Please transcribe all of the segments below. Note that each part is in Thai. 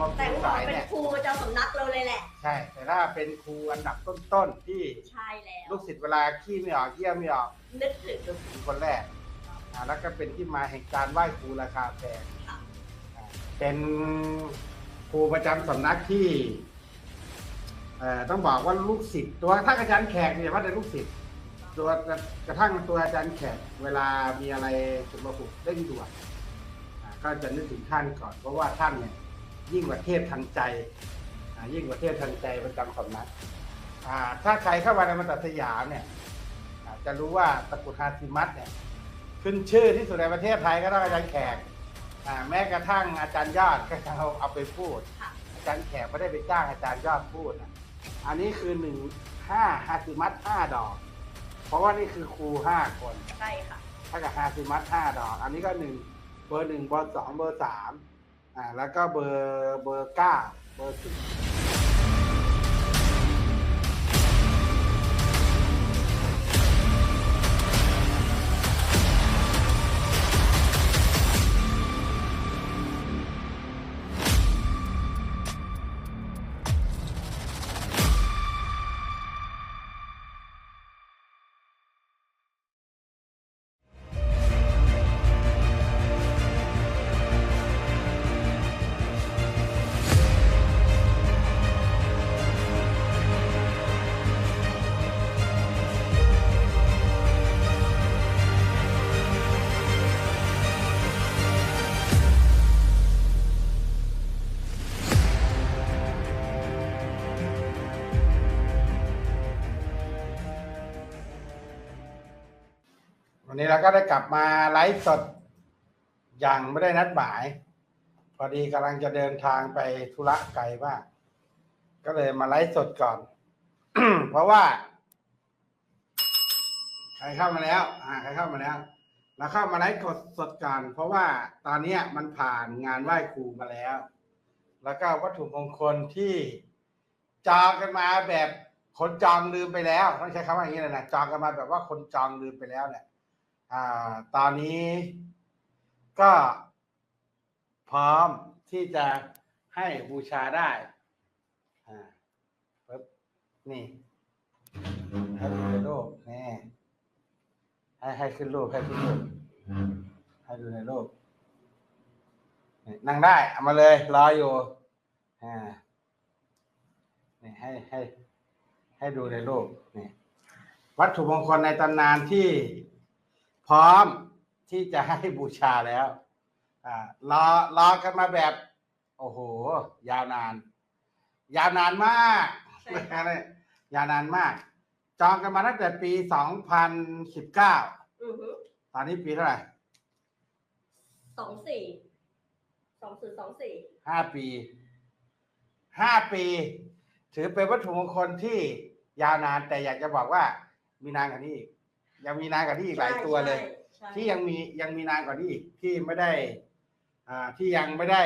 มคแต่รูก็บอกสายเป็นเนี่ย ครูประจำสำนักเราเลยแหละ ใช่ แต่ถ้าเป็นครูอันดับต้นๆที่ใช่แล้ว ลูกศิษย์เวลาขี้ไม่ออกเยี่ยไม่ออกนึกถึงจะเป็นคนแรกอ่าแล้วก็เป็นที่มาแห่งการไหว้ครูราคาแพงค่ะ อ่าเป็นครูประจำสำนักที่เอ่อต้องบอกว่าลูกศิษย์ตัวถ้าอาจารย์แขกเนี่ยว่าแต่ลูกศิษย์ตัวกระทั่งตัวอาจารย์แขกเวลามีอะไรจุดประสงค์เร่งด่วนอ่าก็จะนึกถึงท่านก่อน เพราะว่าท่านเนี่ย ยิ่งกว่าเทพทันใจอ่ายิ่งกว่าเทพทันใจประจำสำนักอ่าถ้าใครเข้ามาในมันตัดสยามเนี่ยอ่าจะรู้ว่าตะกรุดฮาซิมัตเนี่ยขึ้นชื่อที่สุดในประเทศไทยก็ต้องอาจารย์แขกอ่าแม้กระทั่งอาจารย์ยอดก็เอาเอาไปพูดค่ะอาจารย์แขกไม่ได้ไปจ้างอาจารย์ยอดพูดนะอันนี้คือหนึ่งห้าฮาซิมัตห้าดอก เพราะว่านี่คือครูห้าคน ใช่ค่ะ ถ้ากับฮาซิมัตห้าดอก อันนี้ก็หนึ่งเบอร์หนึ่งเบอร์สองเบอร์สาม อ่าแล้วก็เบอร์เบอร์เก้าเบอร์สิบ นนี้เราก็ได้กลับมาไลฟ์สด อย่างไม่ได้นัดหมาย พอดีกำลังจะเดินทางไปธุระไกลมาก ก็เลยมาไลฟ์สดก่อน เพราะว่า ใครเข้ามาแล้ว อ่าใครเข้ามาแล้วเราเข้ามาไลฟ์กดสดก่อนเพราะว่าตอนนี้มันผ่านงานไหว้ครูมาแล้ว แล้วก็วัตถุมงคลที่จองกันมาแบบคนจองลืมไปแล้วต้องใช้คำว่าอย่างนี้เลยนะจองกันมาแบบว่าคนจองลืมไปแล้วเนี่ย อ่าตอนนี้ก็พร้อมที่จะให้บูชาได้อ่าปึ๊บนี่ให้ดูในโลกนี่ให้ให้ขึ้นรูปให้ขึ้นรูปให้ดูในโลกนั่งได้เอามาเลยรออยู่อ่านี่ให้ให้ให้ดูในโลกนี่วัตถุมงคลในตำนานที่ พร้อมที่จะให้บูชาแล้วอ่ารอรอกันมาแบบ โอ้โห ยาวนาน ยาวนานมากใช่ค่ะยาวนานมาก จองกันมาตั้งแต่ปีสองพันสิบเก้าอือฮึตอนนี้ปีเท่าไหร่สองสี่สองสี่สองสี่ห้าปีห้าปี ถือเป็นวัตถุมงคลที่ยาวนานแต่อยากจะบอกว่ามีนานกว่านี้อีก ยังมีนานกว่านี้อีกหลายตัวเลย ใช่ที่ยังมียังมีนานกว่านี้อีกที่ไม่ได้ อ่าที่ยังไม่ได้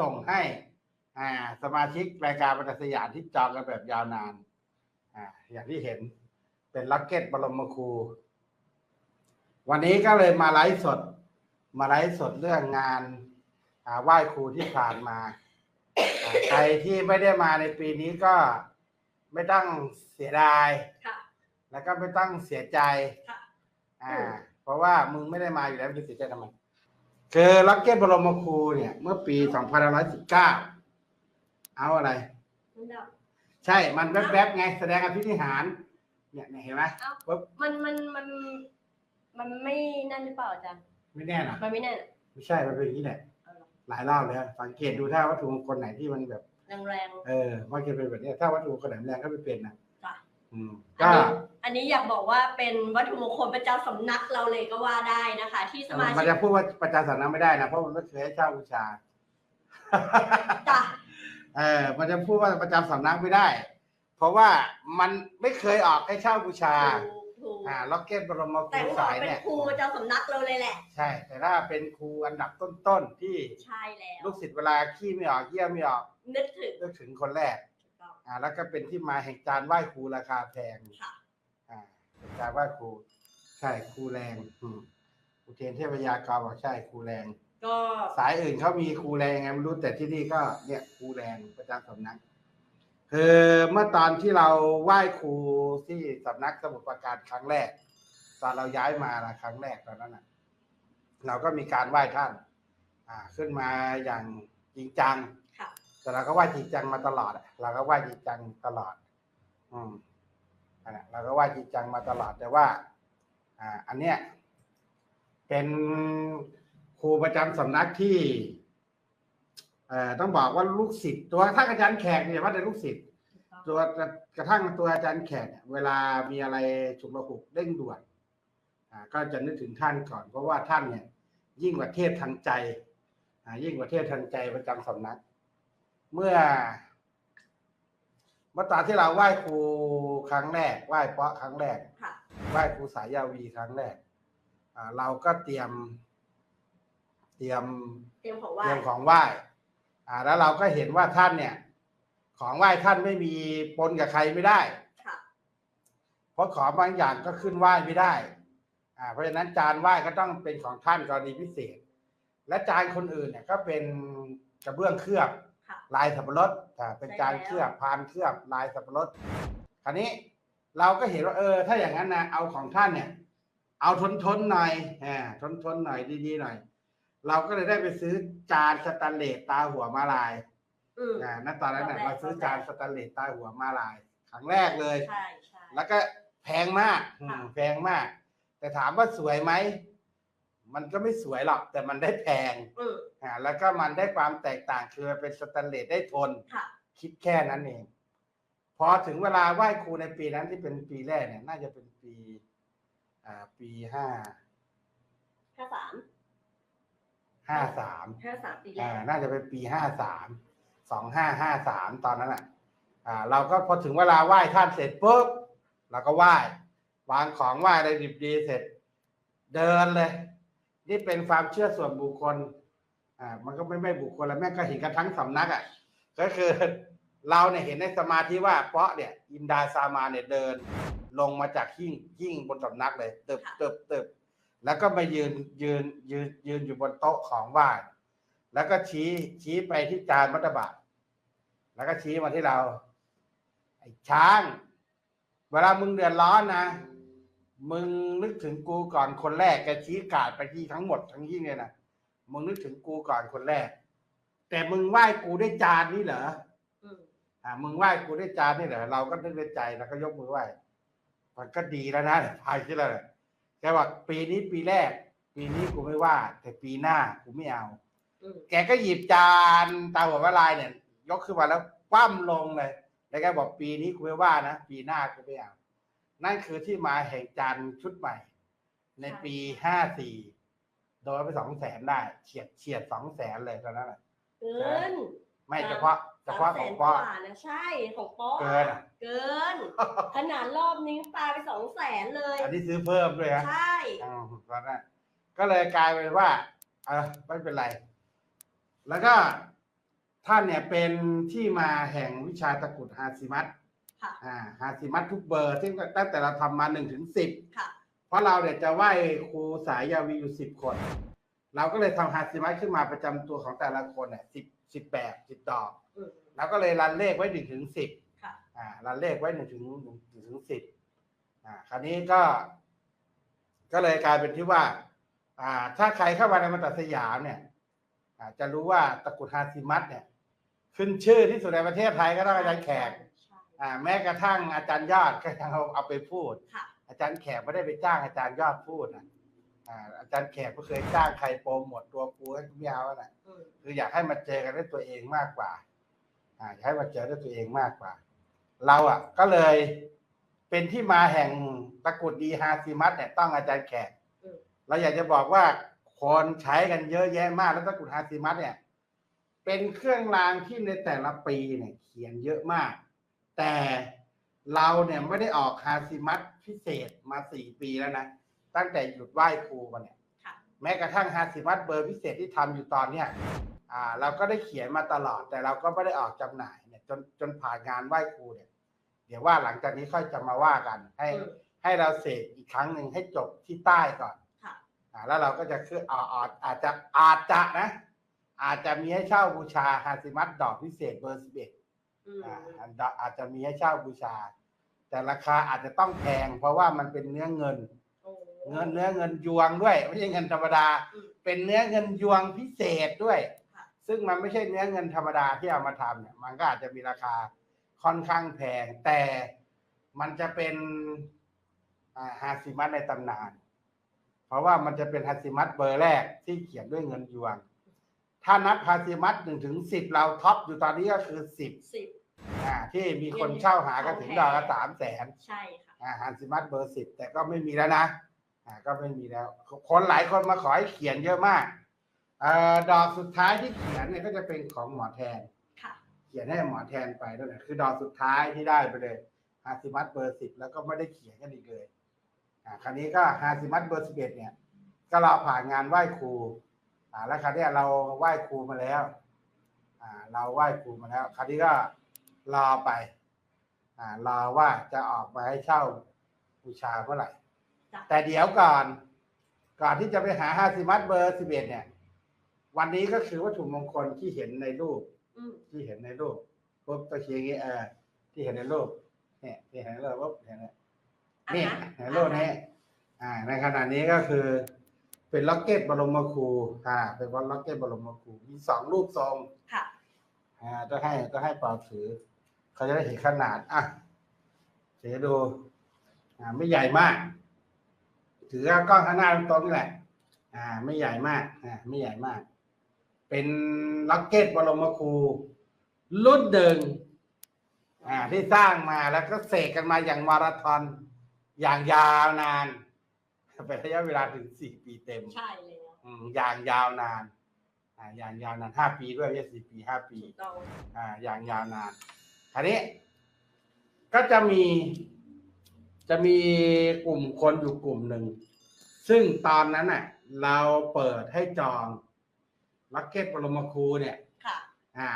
ส่งให้ อ่า สมาชิกรายการบรรทัดสยามที่จองกันแบบยาวนาน อ่า อย่างที่เห็นเป็นล็อกเก็ตบรมครู วันนี้ก็เลยมาไลฟ์สด มาไลฟ์สดเรื่องงาน อ่าไหว้ครูที่ผ่านมาอ่าใครที่ไม่ได้มาในปีนี้ก็ไม่ต้องเสียดาย ค่ะ แล้วก็ไม่ต้องเสียใจค่ะอ่าอืมเพราะว่ามึงไม่ได้มาอยู่แล้วมึงจะเสียใจทำไมคือล็อกเก็ตบรมครูเนี่ย เมื่อปี2519เอาอะไรมันแบบใช่มันแวบๆไงแสดงอภินิหาร เนี่ยเนี่ยเห็นไหมเอ้าปุ๊บมันมันมัน มันไม่นั่นหรือเปล่าอาจารย์ไม่แน่นะมันไม่แน่นไม่ใช่มันเป็นอย่างนี้แหละเอาเหรอหลายรอบแล้วสังเกตดูถ้าวัตถุมงคลไหนที่มันแบบแรงเออมันจะเป็นแบบเนี้ยถ้าวัตถุมงคลไหนแรงก็ไม่เป็นนะๆค่ะอืมอัน ก็นี้อันนี้อยากบอกว่าเป็นวัตถุมงคลประจำสำนักเราเลยก็ว่าได้นะคะ ที่สมามันชิกจะพูดว่าประจานสำนักไม่ได้นะเพราะมันไม่เคยให้เช่าบูชาจ้ะเออมันจะพูดว่าประจำสำนักไม่ได้ เพราะว่ามันไม่เคยออกให้เช่าบูชาถูกถูกอ่าล็อกเก็ตบรมคแต่รูก็บอกสายเป็นเนี่ยครูประจำสำนักเราเลยแหละ ใช่ แต่ถ้าเป็นครูอันดับต้นๆที่ใช่แล้วลูกศิษย์เวลาขี้ไม่ออกเยี่ยไม่ออกนึกถึงนึกถึงคนแรกถูกต้ องอ่าแล้วก็เป็นที่มาแห่งการไหว้ครูราคาแพงค่ะอ่าเป็นการไหว้ครูใช่ครูแรงอืมอุเทนเทพยากรบอกใช่ครูแรง ก็สายอื่นเขามีครูแรงไงไม่รู้แต่ที่นี่ก็เนี่ยครูแรงประจำสำนักคือเมื่อตอนที่เราไหว้ครูที่สำนักสมุทรปราการครั้งแรก ตอนเราย้ายมานะครั้งแรกตอนนั้นน่ะ เราก็มีการไหว้ท่าน อ่า ขึ้นมาอย่างจริงจังค่ะ แต่เราก็ไหว้จริงจังมาตลอดเราก็ไหว้จริงจังตลอด อืมอันนั้เราก็ไหว้จริงจังมาตลอดแต่ว่า อ่า อันเนี้ยเป็นครูประจำสำนักที่เอ่อต้องบอกว่าลูกศิษย์ตัวท่าอาจารย์แขกเนี่ยว่าเป็นลูกศิษย์ตัวกระทั่งตัวอาจารย์แขกเนี่ยเวลามีอะไรฉุกระหุกเร่งด่วนอ่าก็จะนึกถึงท่านก่อน เพราะว่าท่านเนี่ย ยิ่งกว่าเทพทันใจอ่ายิ่งกว่าเทพทันใจประจำสำนัก เมื่อเมื่อตอนที่เราไหว้ครูครั้งแรกไหว้เพราะครั้งแรกค่ะ ไหว้ครูสายยาวีครั้งแรกอ่าเราก็เตรียม เตรียมเตรียมของไหเตว้รียมของไหว้ อ่า แล้วเราก็เห็นว่าท่านเนี่ย ของไหว้ท่านไม่มีปนกับใครไม่ได้ ค่ะ เพราะของบางอย่างก็ขึ้นไหว้ไม่ได้ อ่า เพราะฉะนั้นจานไหว้ก็ต้องเป็นของท่านกรณีพิเศษ และจานคนอื่นเนี่ย ก็เป็นกระเบื้องเคลือบค่ะ ลายสับปะรดอ่าเป็นจานใช่แล้วเคลือบพานเคลือบลายสับปะรดคราวนี้เราก็เห็นว่าเออ ถ้าอย่างนั้นนะเอาของท่านเนี่ย เอาทนทนๆหน่อยอ่าทนทนๆหน่อยดีๆหน่อย เราก็เลยได้ไปซื้อจานสแตนเลสตาหัวมาลายอืม อ่าณตอนนั้นน่ะตอนแรก เราซื้อจานสแตนเลสตาหัวมาลายครั้งแรกเลย ใช่ใช่ แล้วก็แพงมากอืมค่ะ แพงมาก แต่ถามว่าสวยไหม มันก็ไม่สวยหรอกแต่มันได้แพงอืมอ่าแล้วก็มันได้ความแตกต่างคือมันเป็นสแตนเลสได้ทน ค่ะ คิดแค่นั้นเอง พอถึงเวลาไหว้ครูในปีนั้นที่เป็นปีแรกเนี่ย น่าจะเป็นปี อ่า ปีห้าห้าสามห้าสาม ห้าสามปีแรอ่าก น่าจะเป็นปีห้าสาม สองห้าห้าสามตอนนั้นอะอ่า เราก็พอถึงเวลาไหว้ท่านเสร็จปุ๊บเราก็ไหว้วางของไหว้อะไรดิบดีเสร็จ เดินเลย นี่เป็นความเชื่อส่วนบุคคล อ่า มันก็ไม่ไม่บุคคลแล้วแม่งก็เห็นกันทั้งสำนักอะ ก็คือเราเนี่ยเห็นในสมาธิว่าเพราะเนี่ย อินดาซามาเนี่ยเดิน ลงมาจากหิ้งหิ้งบนสำนักเลยเติบเติบเติบแล้วก็มายืนยืนยืนยืนอยู่บนโต๊ะของไหว้แล้วก็ชี้ชี้ไปที่จานมัตตบะแล้วก็ชี้มาที่เรา ไอ้ช้าง เวลามึงเดือดร้อนนะ มึงนึกถึงกูก่อนคนแรกแกชี้กาดไปที่ทั้งหมดทั้งยิ่งเลยนะมึงนึกถึงกูก่อนคนแรก แต่มึงไหว้กูด้วยจานนี่เหรออืมอ่ามึงไหว้กูด้วยจานนี่เหรอเราก็นึกในใจแล้วก็ยกมือไหว้มันก็ดีแล้วนะพายคิดแล้วแหละแกบอกปีนี้ปีแรก ปีนี้กูไม่ว่า แต่ปีหน้ากูไม่เอาอืมแกก็หยิบจานตาหัววะลายเนี่ย ยกขึ้นมาแล้วคว่ำลงเลย แล้วแกบอกปีนี้กูไม่ว่านะปีหน้ากูไม่เอา นั่นคือที่มาแห่งจานชุดใหม่ ในปีห้าสี่โดนไปสองแสนได้เฉียดเฉียดสองแสนเลยตอนนั้นน่ะเกินไม่เฉพาะเฉพาะสามขแสองนกป้อว่านะใช่ของป๊อเกินอะเกิน ขนาดรอบนี้ปลาไปสองแสนเลย อันนี้ซื้อเพิ่มด้วยฮะใช่อืมตอนนั้นก็เลยกลายเป็นว่าเออไม่เป็นไร แล้วก็ท่านเนี่ยเป็นที่มาแห่งวิชาตะกรุดฮาซิมัต ค่ะอ่าฮาซิมัตทุกเบอร์ซึ่งตั้งแต่เราทำมาหนึ่งถึงสิบค่ะ เพราะเราเนี่ยจะไหว้ครูสายยาวีอยู่สิบคน เราก็เลยทำฮาซิมัตขึ้นมาประจำตัวของแต่ละคนเนี่ยสิบสิบแบบสิบดอกอืมเราก็เลยรันเลขไว้หนึ่งถึงสิบ ค่ะ อ่ารันเลขไว้หนึ่งถึงหนึ่งถึงสิบอ่า คราวนี้ก็ ก็เลยกลายเป็นที่ว่า อ่า ถ้าใครเข้ามาในมันตัดสยามเนี่ย อ่า จะรู้ว่าตะกรุดฮาซิมัตเนี่ย ขึ้นชื่อที่สุดในประเทศไทยก็ต้องอาจารย์แขกใช่ อ่าแม้กระทั่งอาจารย์ยอดก็ยังเอาเอาไปพูด ค่ะ อาจารย์แขกไม่ได้ไปจ้างอาจารย์ยอดพูดนะอ่าอาจารย์แขกก็เคยจ้างใครโปรโมทตัวกูให้ไม่เอาน่ะ อืมคืออยากให้มาเจอกันด้วยตัวเองมากกว่า อ่าอยากให้มาเจอด้วยตัวเองมากกว่า เราอะ ก็เลยเป็นที่มาแห่งตะกรุดดีฮาซิมัตเนี่ยต้องอาจารย์แขก อืมเราอยากจะบอกว่าคนใช้กันเยอะแยะมากแล้วตะกรุดฮาซิมัตเนี่ย เป็นเครื่องรางที่ในแต่ละปีเนี่ย เขียนเยอะมาก แต่เราเนี่ยไม่ได้ออกฮาซิมัตพิเศษมาสี่ปีแล้วนะ ตั้งแต่หยุดไหว้ครูมาเนี่ยค่ะแม้กระทั่งฮาซิมัตเบอร์พิเศษที่ทำอยู่ตอนเนี้ยอ่า เราก็ได้เขียนมาตลอด แต่เราก็ไม่ได้ออกจำหน่ายเนี่ย จนจนผ่านงานไหว้ครูเนี่ย เดี๋ยวว่าหลังจากนี้ค่อยจะมาว่ากัน ให้อืมให้เราเสกอีกครั้งหนึ่งให้จบที่ใต้ก่อนค่ะอ่าาแล้วเราก็จะคืออาอาอาจจะอาจจะนะ อาจจะมีให้เช่าบูชาฮาซิมัตดอกพิเศษเบอร์สิบเอ็ด อืมอ่าอาจจะมีให้เช่าบูชา แต่ราคาอาจจะต้องแพง เพราะว่ามันเป็นเนื้อเงิน โอ้เงินเนื้อเงินยวงด้วย ไม่ใช่เงินธรรมดา อืม เป็นเนื้อเงินยวงพิเศษด้วย ค่ะ ซึ่งมันไม่ใช่เนื้อเงินธรรมดาที่เอามาทำเนี่ย มันก็อาจจะมีราคาค่อนข้างแพง แต่มันจะเป็นอ่าฮาซิมัตในตำนาน เพราะว่ามันจะเป็นฮาซิมัตเบอร์แรกที่เขียนด้วยเงินยวง ถ้านับฮาซิมัตหนึ่งถึงสิบเราท็อปอยู่ตอนนี้ก็คือสิบ สิบ อ่าที่มีคนเช่าหากันถึงดอกละสามแสนใช่ค่ะ อ่าฮันซิมัตเบอร์สิบแต่ก็ไม่มีแล้วนะอ่าก็ไม่มีแล้ว คนหลายคนมาขอให้เขียนเยอะมากเอ่อดอกสุดท้ายที่เขียนเนี่ยก็จะเป็นของหมอแทน ค่ะ เขียนให้หมอแทนไปนั่นแหละคือดอกสุดท้ายที่ได้ไปเลยฮาซิมัตเบอร์สิบแล้วก็ไม่ได้เขียนกันอีกเลยอ่าคราวนี้ก็ฮาซิมัตเบอร์สิบเอ็ดเนี่ย ก็เราผ่านงานไหว้ครู อ่า แล้วคราวเนี้ยเราไหว้ครูมาแล้ว อ่า เราไหว้ครูมาแล้ว คราวนี้ก็ รอไป อ่ารอว่าจะออกมาให้เช่าบูชาเมื่อไหร่ จ้ะ แต่เดี๋ยวก่อน ก่อนที่จะไปหาฮาซิมัตเบอร์สิบเอ็ดเนี่ย วันนี้ก็คือวัตถุมงคลที่เห็นในรูป อืมที่เห็นในรูปปุ๊บตะเคียงอย่างงี้เออที่เห็นในรูปเนี่ยที่เห็นในรูปปุ๊บเห็นไหมอะนี่ฮะเห็นรูปนี้อ่า ในขณะนี้ก็คือ เป็นล็อกเก็ตบรมครูอ่า เป็นวันล็อกเก็ตบรมครูมีสองรูปทรง ค่ะ อ่าต้องให้ต้องให้เป่าถือ เขาจะได้เห็นขนาด อะเดี๋ยวดูอ่าไม่ใหญ่มาก ถือกล้องข้างหน้าตรงๆนี่แหละ อ่า ไม่ใหญ่มากอ่าไม่ใหญ่มาก เป็นล็อกเก็ตบรมครูรุ่นเดิงอ่าที่สร้างมาแล้วก็เสกกันมาอย่างมาราธอนอย่างยาวนานเป็นระยะเวลาถึงสี่ปีเต็ม ใช่เลยเนาะอืมอย่างยาวนาน อ่า อย่างยาวนานห้าปีด้วยไม่ใช่สี่ปีห้าปี ถูกต้อง อ่า อย่างยาวนาน คราวนี้ ก็จะมี จะมีกลุ่มคนอยู่กลุ่มหนึ่ง ซึ่งตอนนั้นน่ะ เราเปิดให้จองลักเก็ตปรมครูเนี่ย ค่ะ อ่า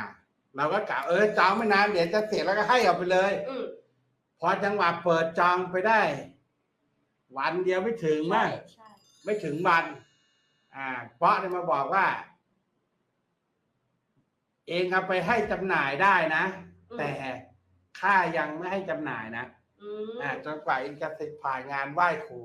เราก็กะเออจองไม่นานเดี๋ยวจะเสร็จแล้วก็ให้ออกไปเลยอืมพอจังหวะเปิดจองไปได้ วันเดียวไม่ถึงใช่มั้งใช่ไม่ถึงวัน อ่าเพราะเนี่ยมาบอกว่า เองเอาไปให้จำหน่ายได้นะอืม แต่ข้ายังไม่ให้จำหน่ายนะอืมอ่าจนกว่าเองจะเสร็จผ่านงานไหว้ครู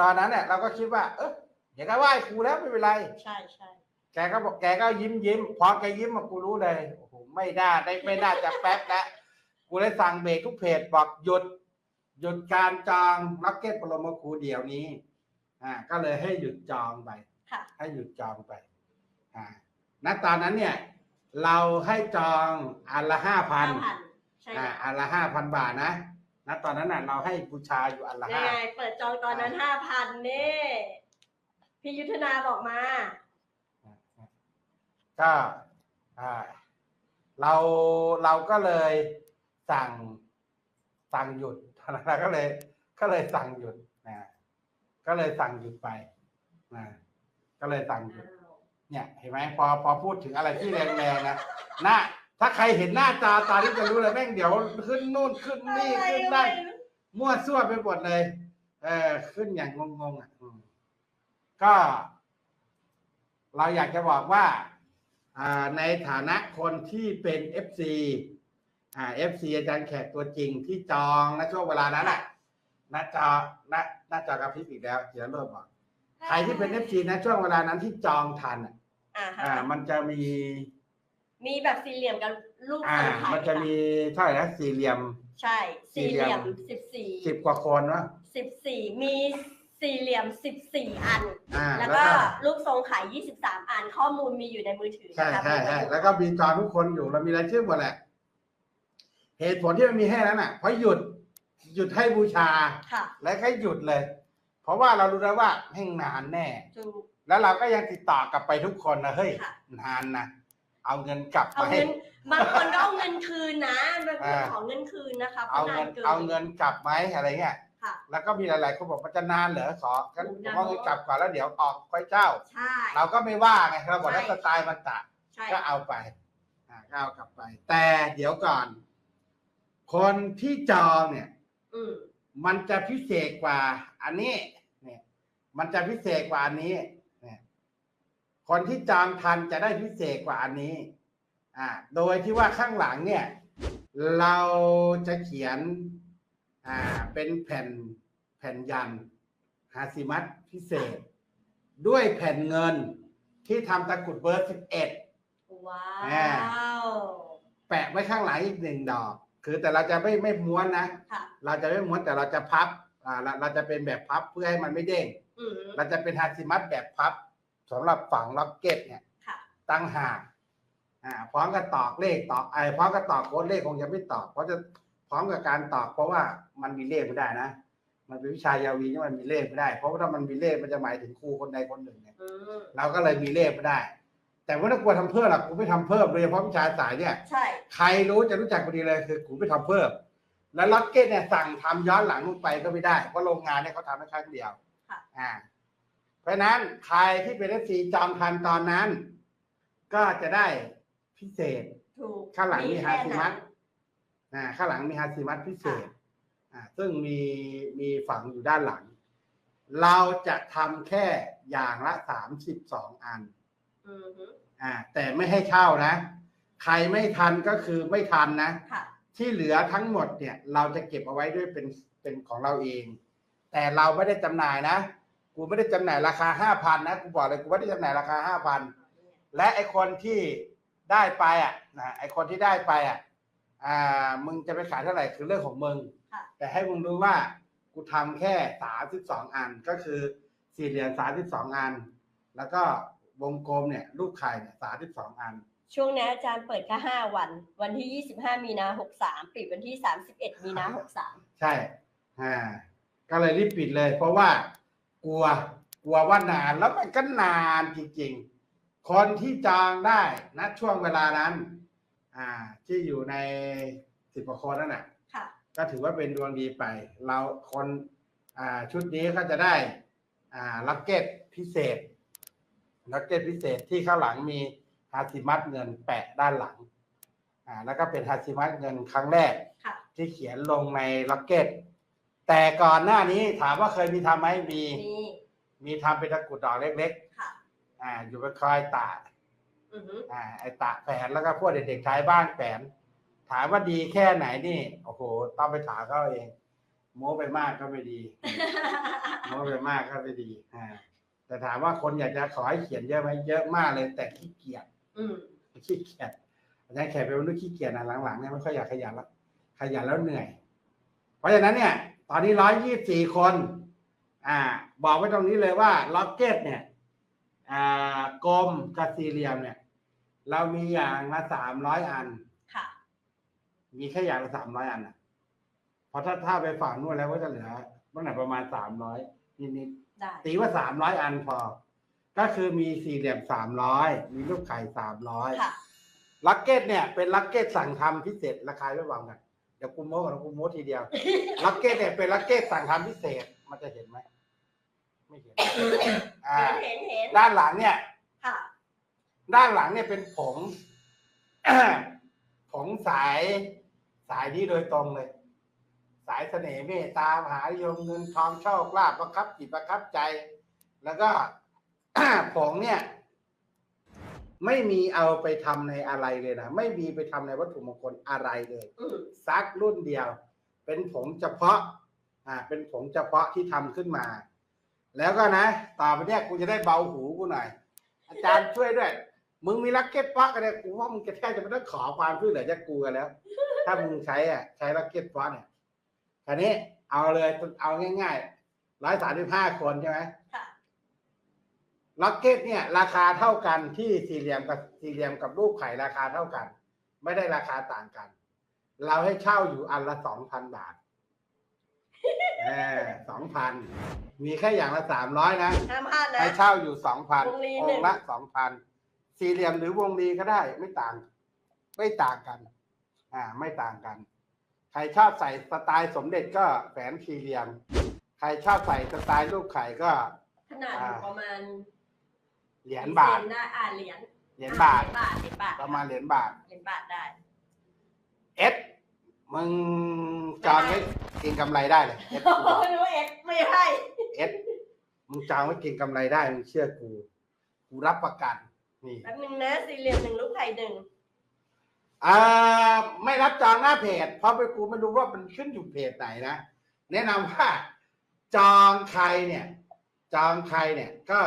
ตอนนั้นเนี่ยเราก็คิดว่า เออเดี๋ยวก็ไหว้ครูแล้วไม่เป็นไร ใช่ใช่แกก็บอกแกก็ยิ้มยิ้มพอแกยิ้มมากูรู้เลยโอ้โหไม่ได้ได้ไม่ได้จะแป๊บแล้วกูเลยสั่งเบรกทุกเพจบอกหยุด หยุดการจองล็อกเก็ตปรมครูเดี๋ยวนี้ อ่า ก็เลยให้หยุดจองไปค่ะให้หยุดจองไป อ่าณตอนนั้นเนี่ย เราให้จองอันละห้าพัห้านพันใช่อ่าค่ะอันละห้าพันบาทนะณตอนนั้นน่ะเราให้บูชาอยู่อันละยังห้าไงเปิดจองตอนนั้นห้าพันนี่พี่ยุทธนาบอกมา ก็อ่าเราเราก็เลยสั่งสั่งหยุดเราก็เลย ก็เลยสั่งหยุดนะก็เลยสั่งหยุดไปนะก็เลยสั่งหยุด เนี่ยเห็นไหมพอพอพูดถึงอะไรที่แรงๆนะหน้าถ้าใครเห็นหน้าจอตอนนี้จะรู้เลยแม่งเดี๋ยวขึ้นนู่นขึ้นนี่ขึ้นนั่นมั่วซั่วไปหมดเลย เออขึ้นอย่างงงๆอะอืมก็ เราอยากจะบอกว่าอ่าในฐานะคนที่เป็นเอฟซีอ่าเอฟซีอาจารย์แขกตัวจริงที่จองณช่วงเวลานั้นแหละหน้าจอหน้าหน้าจอกระพริบอีกแล้วเดี๋ยวเริ่มบอกใครที่เป็นเอฟซีนะช่วงเวลานั้นที่จองทันอะ อ่าฮะอ่า มันจะมี มีแบบสี่เหลี่ยมกับลูกอ่าทรงไข่มันจะมีเท่าไหร่นะสี่เหลี่ยม ใช่สี่เหลี่ยมสี่สิบสี่สิบกว่าคนวะ สิบสี่มีสี่เหลี่ยมสิบสี่อัน อ่าแล้วแล้วก็ก็ลูกทรงไข่ยี่สิบสามอันข้อมูลมีอยู่ในมือถือใช่นะคะใช่ใช่แล้วก็มีจองทุกคนอยู่เรามีรายชื่อหมดแหละ เหตุผลที่มันมีให้นั้นอะเพราะหยุด หยุดให้บูชา ค่ะ แล้วก็หยุดเลยเพ ราะว่าเรารู้แล้วว่าแห่งนานแน่จูแล้วเราก็ยังติดต่อกลับไปทุกคนนะเฮ้ยค่ะ นานนะเอาเงินกลับเอาไป เงินบางคนก็เอาเงินคืนนะบางคนอ่า ขอเงินคืนนะคะเพเอาราะนาเงินนเกินเอาเงินกลับไหมอะไรเงี้ยค่ะ แล้วก็มีหลายๆคนบอกมันจะนานเหรอของั้นโอ้ผมนานเอาเงินกลับก่อนแล้วเดี๋ยวออกค่อยเจ้า ใช่ เราก็ไม่ว่าไงเราบอกใช่ว่าสไตล์มันตะ ใช่ ก็เอาไปอ่าก็เอากลับไป แต่เดี๋ยวก่อน คนที่จองเนี่ย อืม มันจะพิเศษกว่า อันนี้เนี่ยมันจะพิเศษกว่าอันนี้เนี่ยคนที่จองทันจะได้พิเศษกว่าอันนี้ อ่า โดยที่ว่าข้างหลังเนี่ย เราจะเขียน อ่า เป็นแผ่นแผ่นยันฮาซิมัตพิเศษ ด้วยแผ่นเงินที่ทำตะกรุดเบอร์สิบเอ็ดว้าอ่าว แปะไว้ข้างหลังอีกหนึ่งดอก คือแต่เราจะไม่ไม่ม้วนนะ ค่ะ เราจะไม่ม้วนแต่เราจะพับ อ่าเราเราจะเป็นแบบพับเพื่อให้มันไม่เด้ง อืมเราจะเป็นฮาซิมัตแบบพับสำหรับฝังล็อกเก็ตเนี่ยค่ะ ตั้งหากอ่าพร้อมกับตอกเลขตอกไอ้พร้อมกับตอกโค้ดเลขคงจะไม่ตอก เพราะจะพร้อมกับการตอก เพราะว่ามันมีเลขไม่ได้นะ มันเป็นวิชายาวีที่มันมีเลขไม่ได้ เพราะว่าถ้ามันมีเลขมันจะหมายถึงครูคนใดคนหนึ่งเนี่ย อืมเราก็เลยมีเลขไม่ได้ แต่ว่าถ้ากลัวทำเพิ่มหรอกกูไม่ทำเพิ่มโดยเฉพาะวิชาสายเนี่ย ใช่ ใครรู้จะรู้จักพอดีเลยคือกูไม่ทำเพิ่ม แล้วล็อกเก็ตเนี่ยสั่งทำย้อนหลังลงไปก็ไม่ได้ เพราะโรงงานเนี่ยเขาทำแค่ครั้งเดียวค่ะอ่า เพราะฉะนั้นใครที่เป็นเอฟซีจอมทันตอนนั้น ก็จะได้พิเศษถูกข้างหลังมีฮาแค่ซินั้มันตอ่าข้างหลังมีฮาซิมัตพิเศษ อ่า ซึ่งมีมีฝังอยู่ด้านหลัง เราจะทำแค่อย่างละสามสิบสองอัน อือฮึ อ่าแต่ไม่ให้เช่านะ ใครไม่ทันก็คือไม่ทันนะ ค่ะ ที่เหลือทั้งหมดเนี่ย เราจะเก็บเอาไว้ด้วยเป็นเป็นของเราเอง แต่เราไม่ได้จำหน่ายนะ กูไม่ได้จำหน่ายราคาห้าพันนะ กูบอกเลยกูไม่ได้จำหน่ายราคาห้าพันและไอคนที่ได้ไปอะนะไอคนที่ได้ไปอะอ่ามึงจะไปขายเท่าไหร่คือเรื่องของมึง ค่ะ แต่ให้มึงรู้ว่ากูทำแค่สามสิบสองอันก็คือสี่เหลี่ยมสามสิบสองอัน แล้วก็ วงกลมเนี่ยรูปไข่เนี่ยสามสิบสองอัน ช่วงนี้อาจารย์เปิดแค่ห้าวัน วันที่ยี่สิบห้ามีนาหกสามปิดวันที่สามสิบเอ็ดมีนาหกสามใช่อ่าก็เลยรีบปิดเลย เพราะว่ากลัวกลัวว่านานแล้วมันก็นานจริงๆ คนที่จองได้นะช่วงเวลานั้น อ่า ที่อยู่ในสิบกว่าคนนั่นแหละค่ะก็ถือว่าเป็นดวงดีไป เราคนอ่าชุดนี้ก็จะได้อ่าลักเก็ตพิเศษ ลักเก็ตพิเศษที่ข้างหลังมีฮาซิมัตเงินแปะด้านหลังอ่าแล้วก็เป็นฮาซิมัตเงินครั้งแรก ค่ะ ที่เขียนลงในล็อกเก็ต แต่ก่อนหน้านี้ถามว่าเคยมีทำไหมมีมีมีทำเป็นตะกรุดดอกเล็กค่ะ ๆอ่าอยู่เป็นคอยตาก อือฮึอ่าไอตากแผนแล้วก็พวกเด็กๆใช้บ้านแผนถามว่าดีแค่ไหนนี่โอ้โหต้องไปถามเขาเอง โม้ไปมากก็ไม่ดี โม้ไปมากก็ไม่ดีอ่า แต่ถามว่าคนอยากจะขอให้เขียนเยอะไหมเยอะมากเลย แต่ขี้เกียจอืมขี้เกียจอาจารย์แขกเป็นมนุษย์ขี้เกียจนะหลังๆเนี่ยไม่ค่อยอยากขยันละขยันแล้วเหนื่อย เพราะฉะนั้นเนี่ย ตอนนี้ร้อยยี่สี่คน อ่า บอกไว้ตรงนี้เลยว่าล็อกเก็ตเนี่ย อ่ากลมกับสี่เหลี่ยมเนี่ย เรามีอย่างละสามร้อยอัน ค่ะ มีแค่อย่างละสามร้อยอันนะเพราะถ้าถ้าไปฝั่งนู้นแล้วก็จะเหลือตั้งแต่ประมาณสามร้อย นิดๆได้ตีว่าสามร้อยอันพอ ก็คือมีสี่เหลี่ยมสามร้อยมีลูกไข่สามร้อยค่ะ ลักเก็ตเนี่ยเป็นลักเก็ตสั่งทำพิเศษราคาไม่วางกันเดี๋ยวกูโม้กับกูโม้ทีเดียว ลักเก็ตเนี่ยเป็นลักเก็ตสั่งทำพิเศษมันจะเห็นไหมไม่เห็นอ่า เห็นเห็นเห็นด้านหลังเนี่ย ค่ะ ด้านหลังเนี่ยเป็นผง ผงสายสายนี้โดยตรงเลย สายเสน่ห์เมตตามหานิยมเงินทองโชคลาภประคับจิตประคับใจ แล้วก็ ผงเนี่ย ไม่มีเอาไปทำในอะไรเลยนะไม่มีไปทำในวัตถุมงคลอะไรเลยซักรุ่นเดียว เป็นผงเฉพาะ อ่า เป็นผงเฉพาะที่ทำขึ้นมา แล้วก็นะต่อไปเนี่ยกูจะได้เบาหูกูหน่อย อาจารย์ช่วยด้วย มึงมีลักเก็ตป๊อกกันเนี่ยกูว่ามึงจะแทบจะไม่ต้องขอความช่วยเหลือจากกูกันแล้ว ถ้ามึงใช้อะใช้ลักเก็ตป๊อกเนี่ย คราวนี้เอาเลยเอาง่ายๆร้อยสามสิบห้าคนใช่ไหมค่ะล็อกเก็ตเนี่ย ราคาเท่ากันที่สี่เหลี่ยมกับสี่เหลี่ยมกับรูปไข่ราคาเท่ากัน ไม่ได้ราคาต่างกัน เราให้เช่าอยู่อันละสองพันบาทเออสองพันมีแค่อย่างละสามร้อยนะห้ามพลาดนะให้เช่าอยู่สองพันวงลีอหนึ่งงค์ละสองพันสี่เหลี่ยมหรือวงรีก็ได้ไม่ต่าง ไม่ต่างกัน อ่า ไม่ต่างกันใค รชอบใส่สไตล์สมเด็จก็แฝนสี่เหลี่ยม ใครชอบใส่สไตล์รูปไข่ก็ ขนาดอยู่ประมาณเหรียญบาท เซนได้อ่าเหรียญเหรียญบาทอ่เหรียญบาทเหรียญบาทประมาณเหรียญบาท เหรียญบาทได้ เอสมึงจองไว้เกินกำไรได้เลยเอสโอ้ยเอ็ดไม่ให้เอสมึงจองไว้เกินกำไรได้มึงเชื่อกู กูรับประกัน นี่ แป๊บนึงนะสี่เหลี่ยมหนึ่งลูกไข่หนึ่ง อ่าไม่รับจองหน้าเพจเพราะไปกูไม่รู้ว่ามันขึ้นอยู่เพจไหนนะแนะนำว่า จองใครเนี่ย จองใครเนี่ย ก็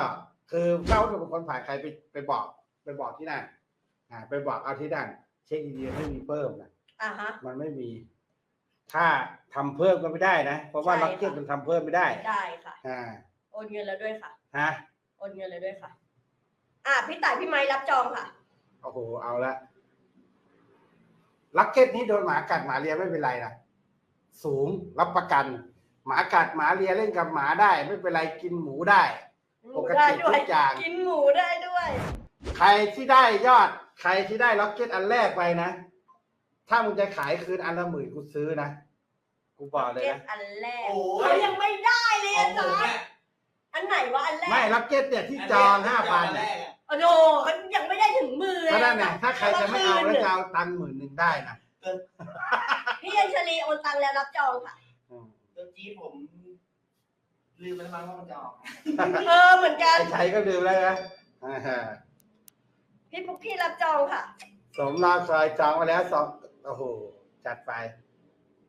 คือเจ้าตัวคนผ่านใครไปไปบอกไปบอกที่นั่นอ่าไปบอกเอาที่นั่นเช็คดีๆไม่มีเพิ่มนะอะฮะ มันไม่มี ถ้าทำเพิ่มก็ไม่ได้นะ เพราะว่าใช่ล็อกเก็ตค่ะ มันทำเพิ่มไม่ได้ ได้ค่ะ อ่าโอนเงินแล้วด้วยค่ะ ฮะโอนเงินแล้วด้วยค่ะ อะพี่ต่ายพี่ไม้รับจองค่ะ โอ้โหเอาละ ล็อกเก็ตนี้โดนหมากัดหมาเลียไม่เป็นไรนะสูงรับประกัน หมากัดหมาเลียเล่นกับหมาได้ ไม่เป็นไรกินหมูได้หปมูกได้ติด้วทุยกอย่างกินหมูได้ด้วย ใครที่ได้ยอด ใครที่ได้ล็อกเก็ตอันแรกไปนะ ถ้ามึงจะขายคืนอันละหมื่นกูซื้อนะกูบอกเลยเก็ตนะอันแรกโอ้ยเขายังไม่ได้เลยขออางผมจารเนี่ยย์อันไหนวะอันแรกไม่ล็อกเก็ตเนี่ยที่จองห้าพันแรเนี่ยกอะ โอ้โหเขายังไม่ได้ถึงมือเลยก็นั่นไงถ้าใครจะไม่เอาแล้วคืนจะเอาตังค์หมื่นหนึ่งได้นะพี่อัญชลีโอนตังค์แล้วรับจองค่ะอืมตัวจี๊ดผมลืมไปแล้วมั้งว่ามันจะออกเออเหมือนกันไอ้ชัยก็ลืมแล้วนะอ่าฮะพี่ปุ๊กกี้รับจองค่ะ สมรอคอยจองมาแล้วสองโอ้โหจัดไป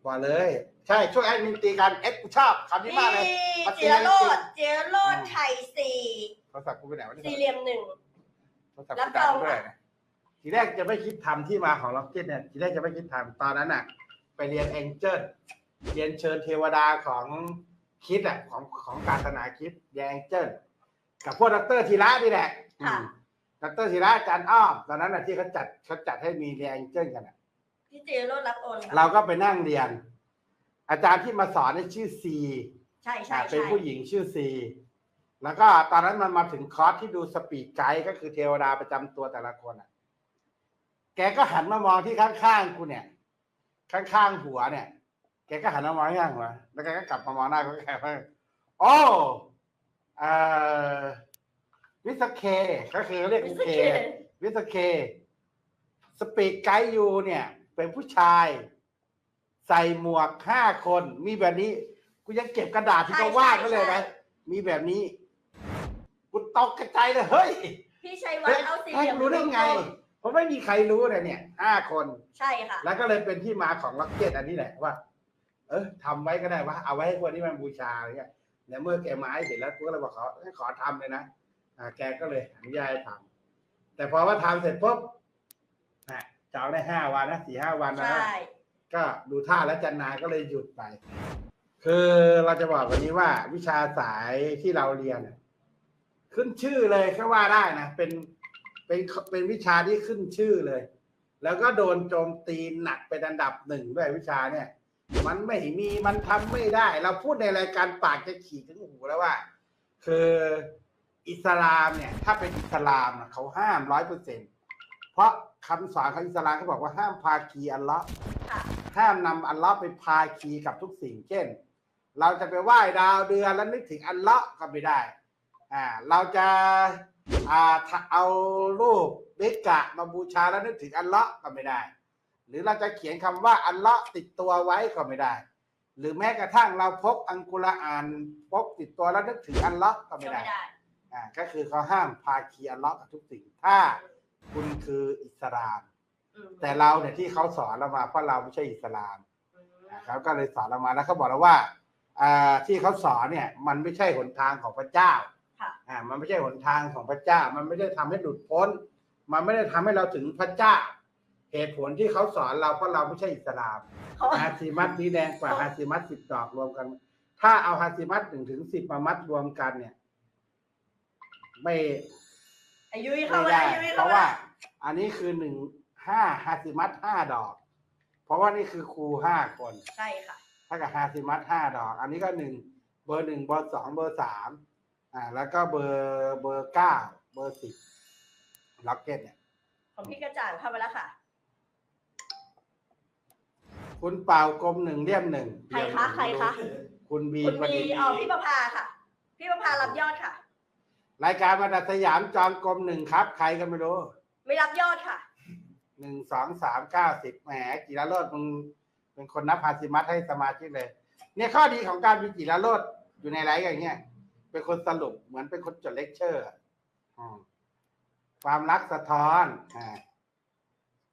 บอกเลย ใช่ช่วยแอดมินตีกันเอ็กกูชอบคำนี้พี่มากเลยเจียโรดเจียโรดไข่สี่โทรศัพท์กูไปไหนวะเนี่ยสี่เหลี่ยมหนึ่ง โทรศัพท์รักูบดัจองงด้วยนะทีแรกจะไม่คิดทำที่มาของล็อกเก็ตเนี่ย ทีแรกจะไม่คิดทำตอนนั้นน่ะ ไปเรียนแองเจิลเรียนเชิญเทวดาของคิดอะของของศาสนาคิดเรียนแองเจิลกับพวกดรธีระนี่แหละค่ะอืมดรธีระอาจารย์อ้อมตอนนั้นน่ะที่เขาจัดเขาจัดให้มีเรียนแองเจิลกันอะพี่เจียโรดรับโอนค่ะเราก็ไปนั่งเรียน อาจารย์ที่มาสอนเนี่ยชื่อซีใช่ใช่อ่าเป็นใช่ผู้หญิงชื่อซี แล้วก็ตอนนั้นมันมาถึงคอร์สที่ดูสปีดไกด์ก็คือเทวดาประจำตัวแต่ละคนอะ แกก็หันมามองที่ข้างๆกูเนี่ย ข้างๆหัวเนี่ย แกก็หันมามองข้างๆหัวแล้วแกก็กลับมามองหน้ากูแกว่าโอ้เอ่อวิสเคก็คือเรียกมิกูสเคเควิสเค สปีดไกด์ยูเนี่ย เป็นผู้ชาย ใส่หมวกห้าคน มีแบบนี้ กูยังเก็บกระดาษที่เขาวาดไว้เลยนะ มีแบบนี้ กูตกกระจายเลยเฮ้ยพี่ชัยวัฒเฮ้ยน์เอาสี่เหให้ลี่ยมรู้ได้ไงเพราะไม่มีใครรู้เลยเนี่ยห้าคนใช่ค่ะ แล้วก็เลยเป็นที่มาของล็อกเก็ตอันนี้แหละว่า เออทำไว้ก็ได้ว่าเอาไว้ให้คนที่มันบูชาอะไรเงี้ยเนี่ยเมื่อแกมาให้เห็นแล้วกูก็เลยบอกขอขอทำเลยนะอ่า แกก็เลยอนุญาตให้ทำแต่พอว่าทำเสร็จปุ๊บอะจองได้ห้าวันนะสี่ห้าวันนะใช่ก็ดูท่าแล้วจันนาก็เลยหยุดไป คือเราจะบอกวันนี้ว่าวิชาสายที่เราเรียนน่ะ ขึ้นชื่อเลยแค่ว่าได้นะเป็นเป็นเป็นวิชาที่ขึ้นชื่อเลย แล้วก็โดนโจมตีหนักเป็นอันดับหนึ่งด้วยวิชาเนี่ย มันไม่มีมันทำไม่ได้ เราพูดในรายการปากจะขี่ถึงหูแล้วว่า คืออิสลามเนี่ย ถ้าเป็นอิสลามน่ะเขาห้ามร้อยเปอร์เซ็นเพราะคำสอนของอิสลามเขาบอกว่าห้ามพาคีอัลเลาะห์ค่ะห้ามนำอัลเลาะห์ไปพาคีกับทุกสิ่ง เช่น เราจะไปไหว้ดาวเดือนแล้วนึกถึงอัลเลาะห์ก็ไม่ได้ อ่าเราจะอ่าถ้าเอารูปเบกกะมาบูชาแล้วนึกถึงอัลเลาะห์ก็ไม่ได้ หรือเราจะเขียนคำว่าอัลเลาะห์ติดตัวไว้ก็ไม่ได้ หรือแม้กระทั่งเราพกอังกุรอานพกติดตัวแล้วนึกถึงอัลเลาะห์ก็ก็ไม่ไม่ได้ได้อ่าก็คือเขาห้ามพาคีอัลเลาะห์กับทุกสิ่งถ้าคุณคืออิสลามอืมแต่เราเนี่ยที่เขาสอนเรามาเพราะเราไม่ใช่อิสลามอืมอ่าเขาก็เลยสอนเรามาแล้วเขาบอกเราว่าอ่าที่เขาสอนเนี่ยมันไม่ใช่หนทางของพระเจ้าค่ะ อ่า มันไม่ใช่หนทางของพระเจ้า มันไม่ได้ทำให้หลุดพ้น มันไม่ได้ทำให้เราถึงพระเจ้า เหตุผลที่เขาสอนเราเพราะเราไม่ใช่อิสลามเขาฮาซิมัตนี้แดงกว่าฮาซิมัตสิบดอกรวมกัน ถ้าเอาฮาซิมัตหนึ่งถึงสิบมามัดรวมกันเนี่ย ไม่อายุยเข้าไม่มาได้อายุยเพเข้าราะมาว่า อันนี้คือหนึ่งห้าฮาซิมัตห้าดอก เพราะว่านี่คือครูห้าคนใช่ค่ะถ้ากับฮาซิมัตห้าดอก อันนี้ก็หนึ่งเบอร์หนึ่งเบอร์สองเบอร์สาม อ่า แล้วก็เบอร์เบอร์เก้าเบอร์สิบล็อกเก็ตเนี่ย ของพี่กระจ่างเข้ามาแล้วค่ะ คุณเป่ากลมหนึ่งเลี่ยมหนึ่งใครคะใครคะ คุณบีคุณพอมีดีอ๋อพี่ประภาค่ะ พี่ประภารับยอดค่ะ รายการมาดัดสยามจอมกลมหนึ่งครับ ใครกันไม่รู้ ไม่รับยอดค่ะหนึ่งสองสามเก้าสิบแหมกีฬาโลดมึงเป็นคนนับภาษีมัดให้สมาชิกเลย เนี่ยข้อดีของการมีจิรโรดอยู่ในไลฟ์อย่างเงี้ย เป็นคนสรุปเหมือนเป็นคนจดเลคเชอร์อะอืมความรักสะท้อนอ่า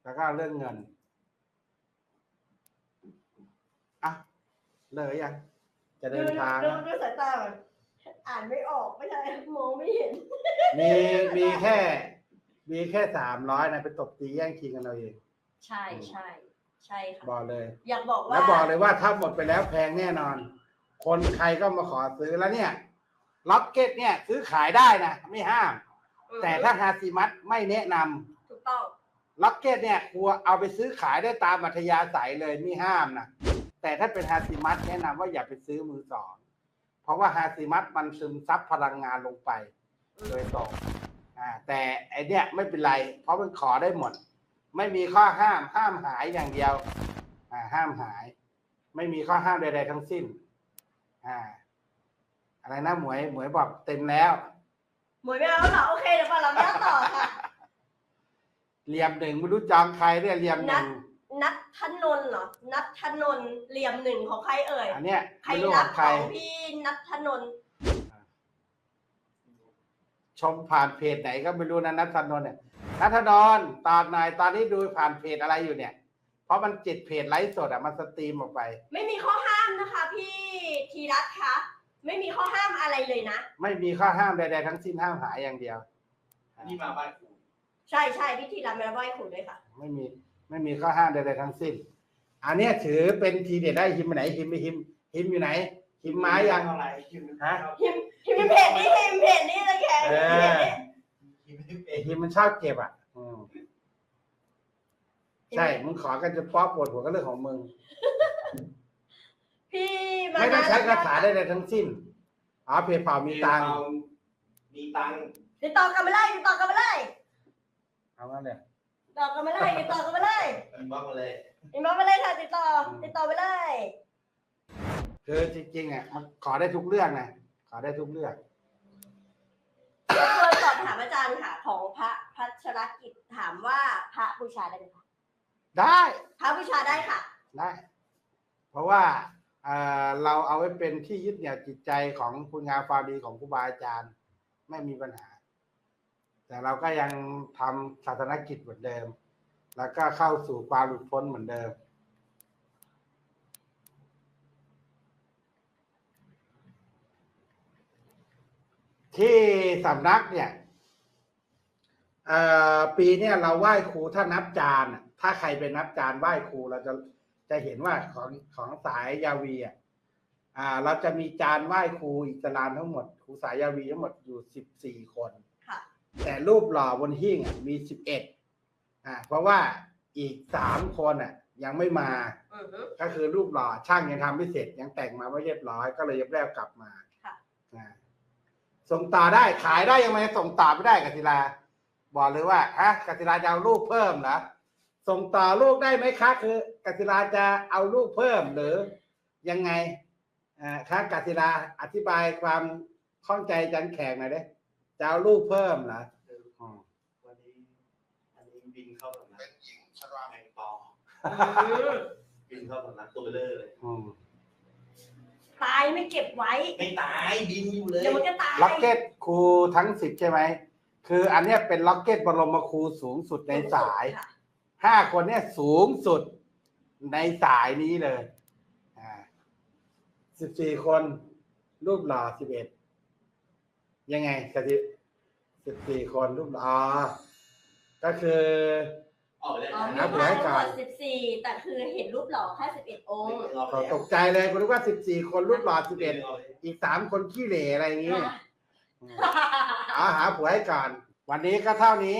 แล้วก็เรื่องเงินอะเลยยังจะดูเดินทางดูนะดูสายตาก่อนอ่านไม่ออกไม่ใช่มองไม่เห็น มีมีแค่ มีแค่สามร้อยนะไปตบตีแย่งชิงกันเราเอง ใช่ใช่ใช่ค่ะบอกเลย อยากบอกว่าแล้วบอกเลยว่าถ้าหมดไปแล้วแพงแน่นอน คนใครก็มาขอซื้อแล้วเนี่ย ล็อกเก็ตเนี่ยซื้อขายได้นะไม่ห้ามอืมแต่ถ้าฮาซิมัตไม่แนะนำถูกต้องล็อกเก็ตเนี่ยควรเอาไปซื้อขายได้ตามอัธยาศัยเลยไม่ห้ามนะแต่ถ้าเป็นฮาซิมัตแนะนำว่าอย่าไปซื้อมือสองเพราะว่าฮาซิมัตมันซึมซับพลังงานลงไปโดยตรงอ่าแต่ไอเนี้ยไม่เป็นไร เพราะมันขอได้หมด ไม่มีข้อห้ามห้ามหายอย่างเดียว อ่า ห้ามหาย ไม่มีข้อห้ามใดๆทั้งสิ้น อ่า อะไรนะหมวยหมวยบอกเต็มแล้ว หมวยไม่เอาแล้วเหรอโอเคเดี๋ยวก่อนเราไม่เอาต่อค่ะ เหลี่ยมหนึ่งไม่รู้จองใครเนี่ยเหลี่ยมหนึ่งนัทธนนท์เหรอ นัทธนนท์เหลี่ยมหนึ่งของใครเอ่ย อันเนี้ยใครไม่รู้ขรัอบงขใครองพี่นัทธนนท์ชมผ่านเพจไหนก็ไม่รู้นะนัทธนนท์เนี่ยนัทธนนท์ตอบหน่อยตอนนี้ดูผ่านเพจอะไรอยู่เนี่ย เพราะมันจิตเพจไลฟ์สดอะมันสตรีมออกไป ไม่มีข้อห้ามนะคะ พี่ธีรัตน์คะ ไม่มีข้อห้ามอะไรเลยนะ ไม่มีข้อห้ามใดๆทั้งสิ้นห้ามหายอย่างเดียว นี่มาบ้านกูใช่ใช่พี่ธีรัตน์มาไหว้คุณด้วยค่ะ ไม่มีไม่มีข้อห้ามใดๆทั้งสิ้น อันเนี้ยถือเป็นทีเด็ดได้หิมไปไหนหิมไปหิมหิมอยู่ไหน หิมไม้ยังเท่าไหร่คิวฮะพิมพ์พิมพ์เพจนี้พิมพ์เพจนี้เลยแกเออคิวไม่เป็นหิมมันชอบเก็บอะอืมใช่มึงขอกันจะป๊อปปวดหัวก็เรื่องของมึง พี่าไม่ต้องใช้นะคาถาใดๆทั้งสิ้นอ๋อเพจเปล่ามีตังค์มีตังค์ติดต่อกันมาเลยติดต่อกันมาเลยเอางั้นเลยติดต่อกันมาเลยติดต่อกันมาเลยอินบ็อกซ์มาเลยอินบ็อกซ์มาเลยค่ะติดต่อ ติดต่อไปเลยคือจริงๆอะมันขอได้ทุกเรื่องนะขอได้ทุกเรื่อง รบกวนสอบถามอาจารย์ค่ะของพระพัชรกิจถามว่าพระบูชาได้ไหมคะได้พระบูชาได้ค่ะ ได้ เพราะว่า เราเอาไว้เป็นที่ยึดเหนี่ยวจิตใจของคุณงามความดีของครูบาอาจารย์ ไม่มีปัญหา แต่เราก็ยังทำศาสนกิจเหมือนเดิม แล้วก็เข้าสู่ความหลุดพ้นเหมือนเดิมที่สำนักเนี่ยปีเนี่ยเราไหว้ครูถ้านับจานถ้าใครเป็นนับจานไหว้ครูเราจะ จะเห็นว่าของของสายยาวีอะอ่า เราจะมีจานไหว้ครูอิสลามทั้งหมดครูสายยาวีทั้งหมดอยู่สิบสี่คนค่ะแต่รูปหล่อบนหิ้งอะมีสิบเอ็ดอ่า เพราะว่าอีกสามคนอะ ยังไม่มาอือฮึก็คือรูปหล่อช่างยังทำไม่เสร็จยังแต่งมาไม่เรียบร้อย ก็เลยยังไม่ได้เอากลับมาค่ะอ่าส่งต่อได้ขายได้ยังไงส่งต่อไม่ได้กติลา บอกเลยว่าฮะกติลาจะเอาลูกเพิ่มเหรอส่งต่อลูกได้ไหมคะคือ กติลาจะเอาลูกเพิ่มหรือยังไงอ่าครับกติลาอธิบายความข้องใจจันแขกหน่อยเด้จะเอาลูกเพิ่มเหรออืมวันนี้อันนี้บินเข้าสำนักเป็นหญิงชราแมงปออืมบินเข้าสำนักตัวเบลเลอร์เลยอืมตายไม่เก็บไว้ไม่ตายบินอยู่เลยเดี๋ยวมันก็ตายล็อกเก็ตครูทั้งสิบใช่ไหมคืออันเนี้ยเป็นล็อกเก็ตบรมครูสูงสุดในสายค่ะห้าคนเนี่ยสูงสุด ในสายนี้เลยอ่าสิบสี่คน รูปหล่อสิบเอ็ดยังไงกะทิสิบสี่คนรูปหล่ออ๋อก็คือ ออกไปเลยอ๋อมีครัพบระให้ทั้งก่หอมนดสิบสี่แต่คือเห็นรูปหล่อแค่สิบเอ็ดองค์ออกไปตกใจเลยคุณนึกว่าสิบสี่คนรูปหล่อสิบเอ็ดออกไปอีกสามคนขี้เหร่อะไรอย่างงี้อืมเอาหาผัวให้ก่อน วันนี้ก็เท่านี้